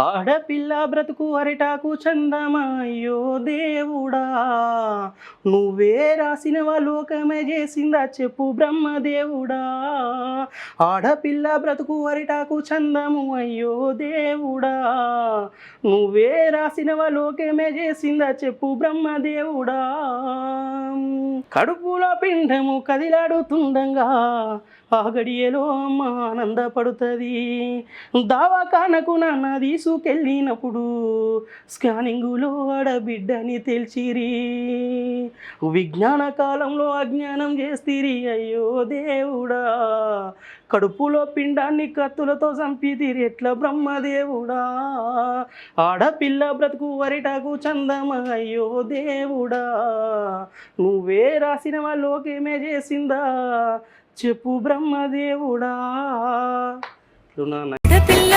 ఆడపిల్ల బ్రతుకు అరిటాకు చందమాయో దేవుడా. నువ్వే రాసిన లోకమే చేసిందా చెప్పు బ్రహ్మదేవుడా. ఆడపిల్ల బ్రతుకు అరిటాకు చందము అయ్యో దేవుడా. నువ్వే రాసిన లోకమే చేసిందా చెప్పు బ్రహ్మదేవుడా. కడుపు పిండము కదిలాడుతుండగా ఆ గడియలో అమ్మ ఆనందపడుతుంది. దావాఖానకు నాన్న తీసుకెళ్ళినప్పుడు స్కానింగులో ఆడబిడ్డని తెలిసిరి విజ్ఞాన కాలంలో అజ్ఞానం చేస్తిరి అయ్యో దేవుడా. కడుపులో పిండాన్ని కత్తులతో చంపితిరి ఎట్లా బ్రహ్మదేవుడా? ఆడపిల్ల బ్రతుకు వరిటకు చందమ? అయ్యో దేవుడా! నువ్వే రాసిన వాళ్ళోకేమే చేసిందా? చెప్పు బ్రహ్మదేవుడా! పిల్ల